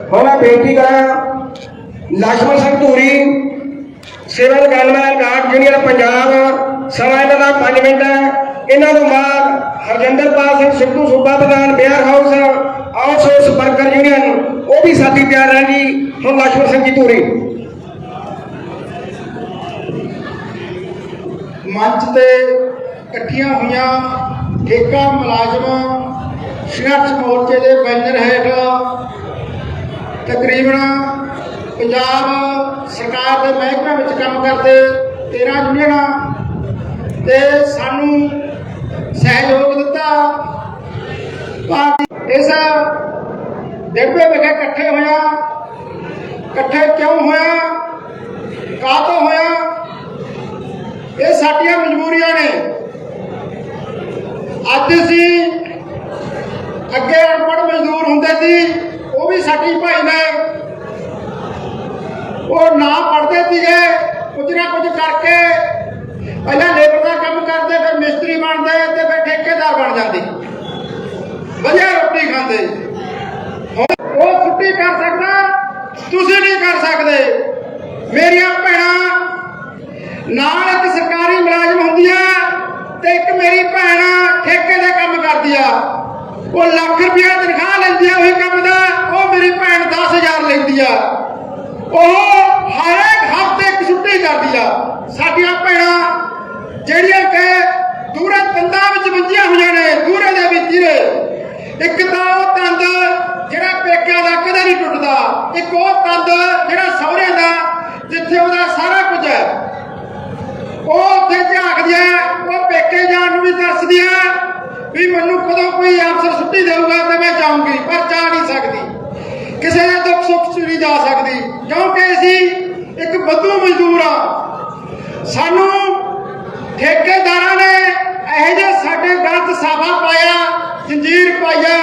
ਹੁਣ ਮੈਂ ਬੇਨਤੀ ਕਰਾਂ Lakshman Singh Dhuri, civil gunman guard junior Punjab, ਸਮਾਂ ਇਹਨਾਂ ਦਾ 5 ਮਿੰਟ ਹੈ। ਇਹਨਾਂ ਤੋਂ ਬਾਅਦ ਹਰਜਿੰਦਰਪਾਲ ਸਿੰਘ ਸਿੱਧੂ ਸੂਬਾ ਪ੍ਰਧਾਨ ਬਿਆਰ ਹਾਊਸ, ਆਊਟਸੋਰਸ ਵਰਕਰ ਯੂਨੀਅਨ, ਉਹ ਵੀ ਸਾਥੀ ਪਿਆਰ ਹੈ ਜੀ। ਹੁਣ ਲక్ష్ਮਣ ਸਿੰਘ ਜੀ ਧੂਰੀ। ਮੰਚ ਤੇ ਇਕੱਠੀਆਂ ਹੋਈਆਂ ਠੇਕਾ ਮੁਲਾਜ਼ਮ ਸੰਘਰਸ਼ ਮੋਰਚੇ ਦੇ ਬੈਨਰ ਹੈ। ਤਕਰੀਬਨ ਪੰਜਾਬ ਸਰਕਾਰ ਦੇ ਮਹਿਕਮੇ ਵਿੱਚ ਕੰਮ ਕਰਦੇ 13 ਯੂਨੀਅਨਾਂ ਤੇ ਸਾਨੂੰ ਸਹਿਯੋਗ ਦਿੱਤਾ। ਪਾਰਟੀ ਇਸ ਡਿੱਬੇ ਵਿਖੇ ਇਕੱਠੇ ਹੋਇਆ। ਇਕੱਠੇ ਕਿਉਂ ਹੋਇਆ? ਕਾਹਤੋਂ ਹੋਇਆ? ਇਹ ਸਾਡੀਆਂ ਮਜਬੂਰੀਆਂ ਨੇ। ਅੱਜ ਅਸੀਂ ਅੱਗੇ ਅਨਪੜ੍ਹ ਮਜ਼ਦੂਰ ਹੁੰਦੇ ਸੀ ਉਹ ਵੀ ਸਾਡੀ ਭਾਈ ਨੇ ਉਹ ਨਾ ਪੜ੍ਹਦੇ ਸੀਗੇ ਕੁਝ ਨਾ ਕੁਝ ਕਰਕੇ ਪਹਿਲਾਂ ਲੇਬਰ ਦਾ ਕੰਮ ਕਰਦੇ, ਫਿਰ ਮਿਸਤਰੀ ਬਣਦੇ ਤੇ ਫਿਰ ਠੇਕੇਦਾਰ ਬਣ ਜਾਂਦੇ। ਵਧੀਆ ਰੋਟੀ ਖਾਂਦੇ। ਉਹ ਛੁੱਟੀ ਕਰ ਸਕਦਾ, ਤੁਸੀਂ ਨਹੀਂ ਕਰ ਸਕਦੇ। ਮੇਰੀਆਂ ਭੈਣਾਂ, ਨਾਲ ਇੱਕ ਸਰਕਾਰੀ ਮੁਲਾਜ਼ਮ ਹੁੰਦੀ ਆ ਤੇ ਇੱਕ ਮੇਰੀ ਭੈਣ ਠੇਕੇ ਦਾ ਕੰਮ ਕਰਦੀ ਆ। ਉਹ ਲੱਖ ਰੁਪਇਆ ਤਨਖਾਹ ਲੈਂਦੀ ਆ ਉਹੀ ਕੰਮ ਦਾ, ਉਹ ਮੇਰੀ ਭੈਣ 10000 ਲੈਂਦੀ ਆ। ਉਹ ਹਰ ਇੱਕ ਕਰਦੀ ਆ ਸਾਡੀਆਂ ਭੈਣਾਂ ਜਿਹੜੀਆਂ ਕਿ ਦੂਰੇ ਤੰਦਾਂ ਵਿੱਚ ਵੱਜੀਆਂ ਹੋਈਆਂ ਨੇ, ਦੂਰੇ ਦੇ ਵਿੱਚ ਹੀ ਇੱਕ ਤਾਂ ਉਹ ਤੰਦ ਜਿਹੜਾ ਪੇਕਿਆਂ ਦਾ ਕਦੇ ਨਹੀਂ ਟੁੱਟਦਾ। ਇੱਕ ਉਹ ਤੰਦ ਜਿਹੜਾ ਸਹੁਰਿਆਂ ਦਾ, ਜਿੱਥੇ ਉਹਦਾ ਸਾਰਾ ਕੁਝ ਹੈ। ਉਹ ਉੱਥੇ ਝਾਕਦੀਆਂ ਉਹ ਪੇਕੇ ਜਾਣ ਨੂੰ ਵੀ ਤਰਸਦੀਆਂ ਵੀ ਮੈਨੂੰ ਕਦੋਂ ਕੋਈ ਅਫਸਰ ਛੁੱਟੀ ਦੇਊਗਾ ਤੇ ਮੈਂ ਜਾਊਂਗੀ, ਪਰ ਜਾ ਨਹੀਂ ਸਕਦੀ। ਕਿਸੇ ਦਾ ਦੁੱਖ ਸੁੱਖ 'ਚ ਨਹੀਂ ਜਾ ਸਕਦੀ। ਕਿਉਂਕਿ ਅਸੀਂ ਇੱਕ ਬੱਧੂ ਮਜ਼ਦੂਰ ਆ। ਸਾਨੂੰ ਠੇਕੇਦਾਰਾਂ ਨੇ ਇਹੋ ਜਿਹੇ ਸਾਡੇ ਗਲਤ ਸਾਫਾ ਪਾਇਆ, ਜੰਜੀਰ ਪਾਇਆ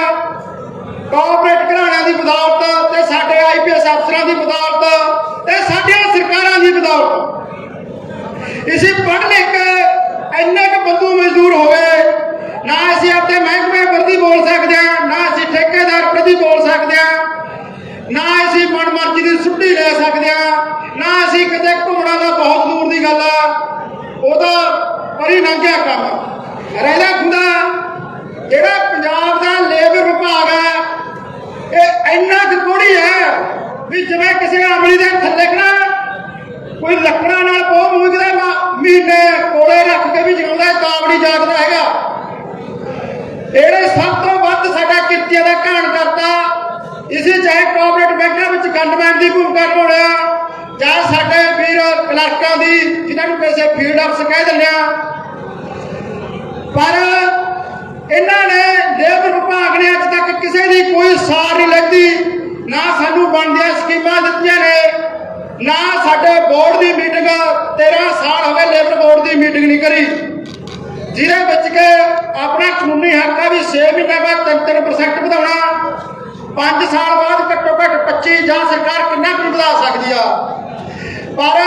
ਕਾਰਪੋਰੇਟ ਘਰਾਣਿਆਂ ਦੀ ਬਦੌਲਤ ਤੇ ਸਾਡੇ ਆਈਪੀਐਸ ਅਫਸਰਾਂ ਦੀ ਬਦੌਲਤ ਤੇ ਸਾਡੀਆਂ ਸਰਕਾਰਾਂ ਦੀ ਬਦੌਲਤ। ਇਸੇ ਪੜ੍ਹ ਲਿਖ ਕੇ ਇੰਨੇ ਕੁ ਬੰਦੂ ਮਜ਼ਦੂਰ ਹੋਵੇ, ਨਾ ਅਸੀਂ ਆਪਣੇ ਮਹਿਕਮੇ ਪ੍ਰਤੀ ਬੋਲ ਸਕਦੇ ਹਾਂ, ਨਾ ਅਸੀਂ ਠੇਕੇਦਾਰ ਪ੍ਰਤੀ ਬੋਲ ਸਕਦੇ ਹਾਂ। ਨਾ ਅਸੀਂ ਮਨ ਮਰਜ਼ੀ ਦੀ ਛੁੱਟੀ ਲੈ ਸਕਦੇ ਹਾਂ ਨਾ ਅਸੀਂ ਕਿਤੇ ਘੁੰਮਣਾ ਦਾ ਬਹੁਤ ਦੂਰ ਦੀ ਗੱਲ ਆ। ਉਹਦਾ ਪਰੀ ਲੰਘਿਆ ਕੰਮ। ਰਹਿਦਾ ਖੁਦਾ। ਜਿਹੜਾ ਪੰਜਾਬ ਦਾ ਲੇਬਰ ਵਿਭਾਗ ਹੈ, ਇਹ ਇੰਨਾ ਕੁ ਹੈ ਵੀ ਜਿਵੇਂ ਕਿਸੇ ਅਮਲੀ ਦੇ ਥੱਲੇ ਕਣਾ ਕੋਈ ਲੱਕੜਾਂ ਨਾਲ ਬਹੁਤ ਮੂੰਗਦਾ ਮਹੀਨੇ ਕੋਲੇ ਰੱਖ ਕੇ ਵੀ ਜਗਾਉਂਦਾ ਤਾਂ ਜਾਗਦਾ ਹੈਗਾ। ਇਹਨੇ ਸਭ ਤੋਂ ਵੱਧ ਸਾਡਾ ਕਿਰਤੀਆਂ ਦਾ ਘਾਣ ਕਰਤਾ। ਇਸੇ ਚਾਹੇ ਕੋਆਪਰੇਟ ਬੈਂਕਾਂ ਵਿੱਚ ਗੰਡਮੈਨ ਦੀ ਭੂਮਿਕਾ ਨਿਭਾਉਣਾ ਜਾਂ ਸਾਡੇ ਵੀਰ ਕਲਰਕਾਂ ਦੀ, ਜਿਨ੍ਹਾਂ ਨੂੰ ਕਿਸੇ ਫੀਲਡ ਅਫਸਰ ਕਹਿ ਦਿੰਦੇ ਆ। ਪਰ ਇਹਨਾਂ ਨੇ ਲੇਬਰ ਵਿਭਾਗ ਨੇ ਅੱਜ ਤੱਕ ਕਿਸੇ ਦੀ ਕੋਈ ਸਾਰ ਨਹੀਂ ਲੈਤੀ ਨਾ ਸਾਨੂੰ ਬਣਦੀਆਂ ਸਕੀਮਾਂ ਦਿੱਤੀਆਂ ਨੇ, ਨਾ ਸਾਡੇ ਬੋਰਡ ਦੀ ਮੀਟਿੰਗ 13 ਸਾਲ ਹੋ ਗਏ ਲੇਬਰ ਬੋਰਡ ਦੀ ਮੀਟਿੰਗ ਨਹੀਂ ਕਰੀ। ਜਿਹਦੇ ਵਿੱਚ ਕਿ ਆਪਣਾ ਕਾਨੂੰਨੀ ਹੱਕ ਆ ਵੀ 6 ਮਹੀਨੇ ਬਾਅਦ 3-3% ਵਧਾਉਣਾ। 5 ਸਾਲ ਬਾਅਦ ਘੱਟੋ ਘੱਟ 25 ਜਾਂ ਸਰਕਾਰ ਕਿੰਨਾ ਕੁ ਵਧਾ ਸਕਦੀ ਆ? ਪਰ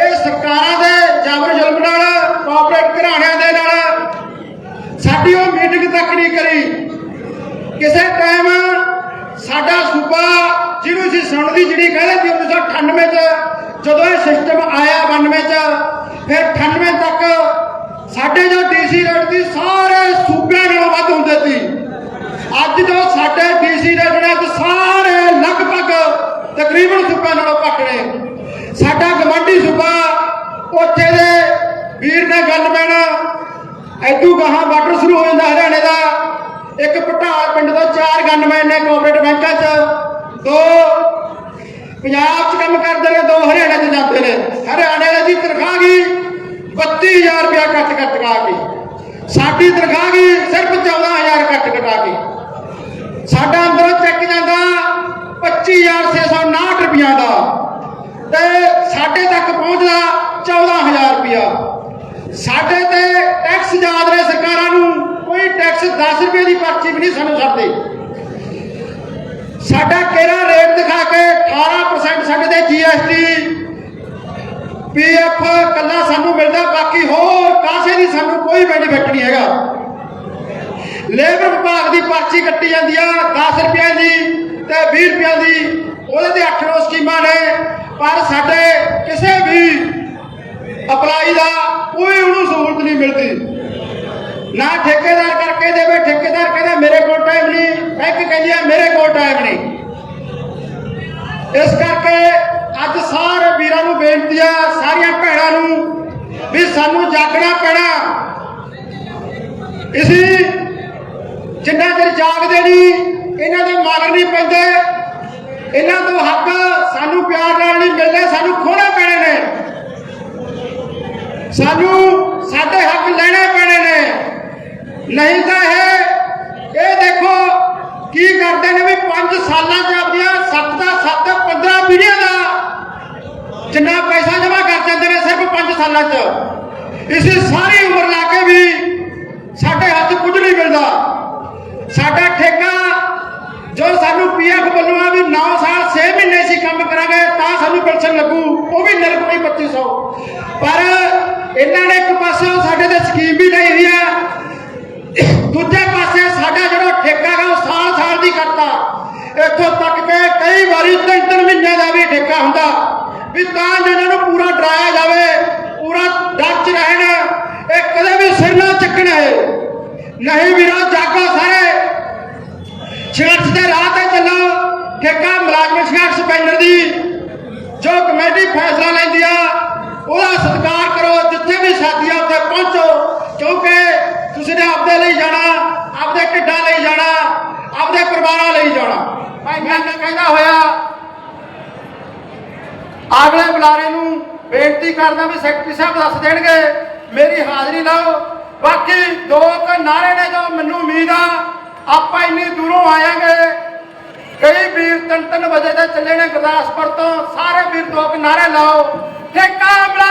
ਇਹ ਸਰਕਾਰਾਂ ਦੇ ਜਾਬਰ ਜ਼ੁਲਮ ਨਾਲ ਕਾਰਪੋਰੇਟ ਘਰਾਣਿਆਂ ਦੇ ਨਾਲ ਸਾਡੀ ਉਹ ਮੀਟਿੰਗ ਤੱਕ ਨਹੀਂ ਕਰੀ। ਕਿਸੇ ਟਾਈਮ ਸਾਡਾ ਸੂਬਾ, ਜਿਹਨੂੰ ਅਸੀਂ ਸੁਣਦੀ ਜਿਹੜੀ ਕਹਿੰਦੇ ਸੀ 1998 ਚ ਜਦੋਂ ਇਹ ਸਿਸਟਮ ਆਇਆ 92 ਚ, ਫਿਰ 98 ਤੱਕ ਸਾਡੇ ਜੋ ਡੀਸੀ ਰੇਟ ਦੀ ਸਾਰੇ ਸੂਬਿਆਂ ਨਾਲੋਂ ਵੱਧ ਹੁੰਦੇ ਸੀ। ਅੱਜ ਜੋ ਸਾਡੇ ਡੀਸੀ ਰੇਟ ਨੇ ਤੇ ਸਾਰੇ ਲਗਭਗ ਤਕਰੀਬਨ ਸੂਬਿਆਂ ਨਾਲੋਂ ਘੱਟ ਨੇ। ਸਾਡਾ ਗਵਾਂਢੀ ਸੂਬਾ, ਉੱਥੇ ਦੇ ਵੀਰ ਨੇ ਗੱਲ ਪੈਣਾ ਐਦੂ ਗਾਹਾਂ ਬਾਰਡਰ ਸ਼ੁਰੂ ਹੋ ਜਾਂਦਾ ਹਰਿਆਣੇ ਦਾ। ਇੱਕ ਪਟਾਲ ਪਿੰਡ ਤੋਂ ਚਾਰ ਗਨਮੈਨ ਨੇ ਕੋਆਪਰੇਟ ਬੈਂਕਾਂ 'ਚ। ਦੋ ਪੰਜਾਬ 'ਚ ਕੰਮ ਕਰਦੇ ਨੇ, ਦੋ ਹਰਿਆਣੇ 'ਚ ਜਾਂਦੇ ਨੇ। ਹਰਿਆਣੇ ਦੀ ਤਨਖਾਹ ਗਈ 32000 ਰੁਪਇਆ ਕੱਟ ਕੱਟ ਕਾ ਕੇ। ਸਾਡੀ ਤਨਖਾਹ ਗਈ ਸਿਰਫ 14000 ਕੱਟ ਕਟਾ ਕੇ ਸਾਡਾ ਅੰਦਰੋਂ ਚੈੱਕ ਜਾਂਦਾ 25659 ਰੁਪਇਆ ਦਾ ਤੇ ਸਾਡੇ ਤੱਕ ਪਹੁੰਚਦਾ 14000 ਰੁਪਇਆ ਸਾਡੇ ਤੇ ਟੈਕਸ ਯਾਦ ਨੇ ਸਰਕਾਰਾਂ ਨੂੰ, ਕੋਈ ਟੈਕਸ 10 ਰੁਪਏ ਦੀ ਪਰਚੀ ਵੀ ਨਹੀਂ ਸਾਨੂੰ ਛੱਡਦੇ ਸਾਡਾ ਕਿਹੜਾ ਰੇਟ ਦਿਖਾ ਕੇ 18% ਸਾਡੇ ਤੇ ਜੀਐਸਟੀ ਪੀਐਫ ਕੱਲਾ ਸਾਨੂੰ ਮਿਲਦਾ, ਬਾਕੀ ਹੋਰ ਕਾਸੇ ਦੀ ਸਾਨੂੰ ਕੋਈ ਬੈਨੀਫਿਟ ਨਹੀਂ ਹੈਗਾ। ਲੇਬਰ ਵਿਭਾਗ ਦੀ ਪਰਚੀ ਕੱਟੀ ਜਾਂਦੀ ਆ 10 ਰੁਪਏ ਦੀ ਤੇ 20 ਰੁਪਏ ਦੀ। ਉਹਦੇ ਤੇ 8-9 ਸਕੀਮਾਂ ਨੇ, ਪਰ ਸਾਡੇ ਕਿਸੇ ਵੀ ਅਪਲਾਈ ਦਾ ਕੋਈ ਉਹਨੂੰ ਸਹੂਲਤ ਨਹੀਂ ਮਿਲਦੀ। ਨਾ ਠੇਕੇਦਾਰ ਕਰਕੇ ਦੇਵੇ, ਠੇਕੇਦਾਰ ਕਹਿੰਦਾ ਮੇਰੇ ਕੋਲ ਟਾਈਮ ਨਹੀਂ ਬੈਂਕ ਕਹਿੰਦੀ ਆ, ਮੇਰੇ ਕੋਲ ਟਾਈਮ ਨਹੀਂ। ਇਸ ਕਰਕੇ ਅੱਜ ਸਾਰੇ ਵੀਰਾਂ ਨੂੰ ਬੇਨਤੀ ਆ, ਸਾਰੀਆਂ ਭੈਣਾਂ ਨੂੰ ਵੀ ਸਾਨੂੰ ਜਾਗਣਾ ਪੈਣਾ। ਇਸੀ ਜਿੰਨਾ ਚਿਰ ਜਾਗਦੇ ਨਹੀਂ, ਇਹਨਾਂ ਦੇ ਮਗਰ ਨਹੀਂ ਪੈਂਦੇ। ਇਹਨਾਂ ਤੋਂ ਹੱਕ ਸਾਨੂੰ ਪਿਆਰ ਨਾਲ ਨਹੀਂ ਮਿਲਦੇ, ਸਾਨੂੰ ਖੋਣੇ ਪੈਣੇ ਨੇ। ਸਾਨੂੰ ਸਾਡੇ ਹੱਕ ਲੈਣੇ ਪੈਣੇ ਨੇ। ਨਹੀਂ ਤਾਂ ਇਹ ਇਹ ਦੇਖੋ ਕੀ ਕਰਦੇ ਨੇ ਵੀ 5 ਸਾਲਾਂ ਚ ਆਪਣੀਆਂ 7 ਦਾ 7 15 ਪੀੜ੍ਹੀਆਂ ਦਾ ਜਿੰਨਾ ਪੈਸਾ ਜਮ੍ਹਾਂ ਕਰ ਜਾਂਦੇ ਨੇ ਸਿਰਫ 5 ਸਾਲਾਂ ਚ। ਇਸੇ ਸਾਰੀ ਉਮਰ ਲਾ ਕੇ ਵੀ ਸਾਡੇ ਹੱਥ ਕੁਝ ਨਹੀਂ ਮਿਲਦਾ। ਸਾਡਾ ਠੇਕਾ ਜੋ ਸਾਨੂੰ ਪੀਐਫ ਵੱਲੋਂ ਆ ਵੀ 9 ਕੰਮ ਕਰਾਂਗੇ, ਤਾਂ ਸਾਨੂੰ ਪੈਨਸ਼ਨ ਲੱਗੂ। ਉਹ ਵੀ ਮਿਲ 2500 ਪਰ ਇਹਨਾਂ ਨੇ ਇੱਕ ਪਾਸੇ ਸਾਡੇ ਤੇ ਸਕੀਮ ਵੀ ਲਈ ਹੋਈ ਆ। ਦੂਜੇ ਪਾਸੇ ਸਾਡਾ ਜਿਹੜਾ ਠੇਕਾ ਹੈ ਉਹ ਸਾਲ ਸਾਲ ਦੀ ਕਰਤਾ। ਇੱਥੋਂ ਤੱਕ ਕਿ ਕਈ ਵਾਰੀ ਤਿੰਨ ਤਿੰਨ ਮਹੀਨਿਆਂ ਦਾ ਵੀ ਠੇਕਾ ਹੁੰਦਾ। ਵੀ ਤਾਂ ਜੋ ਇਹਨਾਂ ਨੂੰ ਪੂਰਾ ਡਰਾਇਆ ਜਾਵੇ, ਪੂਰਾ ਡਰ ਚ ਰਹਿਣ, ਇਹ ਕਦੇ ਵੀ ਸਿਰ ਨਾ ਚੱਕਣਾ ਹੈ ਨਹੀਂ ਵੀਰੋ, ਜਾਗੋ ਸਾਰੇ। ਸੰਘਰਸ਼ ਦੇ ਰਾਹ ਤੇ ਚੱਲੋ। ਠੇਕਾ ਮੁਲਾਜ਼ਮ ਸੰਘਰਸ਼ ਪੈਨਲ ਦੀ ਜੋ ਕਮੇਟੀ ਫੈਸਲਾ ਲੈਂਦੀ ਆ, ਉਹਦਾ ਸਤਿਕਾਰ ਕਰੋ, ਜਿੱਥੇ ਵੀ ਸਾਥੀ ਆ ਉੱਥੇ ਪਹੁੰਚੋ, ਕਿਉਂਕਿ ਤੁਸੀਂ ਨੇ ਆਪਦੇ ਲਈ ਜਾਣਾ, ਆਪਦੇ ਢਿੱਡਾਂ ਲਈ ਜਾਣਾ, ਆਪਦੇ ਪਰਿਵਾਰਾਂ ਲਈ ਜਾਣਾ। ਮੈਂ ਗੱਲ ਕਹਿੰਦਾ ਹੋਇਆ, ਅਗਲੇ ਬੁਲਾਰੇ ਨੂੰ ਬੇਨਤੀ ਕਰਦਾ ਵੀ ਸੈਕਟਰੀ ਸਾਹਿਬ ਦੱਸ ਦੇਣਗੇ, ਮੇਰੀ ਹਾਜ਼ਰੀ ਲਾਓ। ਬਾਕੀ ਦੋ ਕੁ ਨਾਰੇ ਨੇ ਜੋ ਮੈਨੂੰ ਉਮੀਦ ਆ, ਆਪਾਂ ਇੰਨੀ ਦੂਰੋਂ ਆਵਾਂਗੇ ਕਈ ਵੀਰ ਤਿੰਨ ਤਿੰਨ ਵਜੇ ਤੇ ਚੱਲੇ ਨੇ ਗੁਰਦਾਸਪੁਰ ਤੋਂ। ਸਾਰੇ ਵੀਰ ਦੋ ਕੁ ਨਾਰੇ ਲਾਓ। ਠੇਕਾ ਮੁਲਾਜ਼ਮ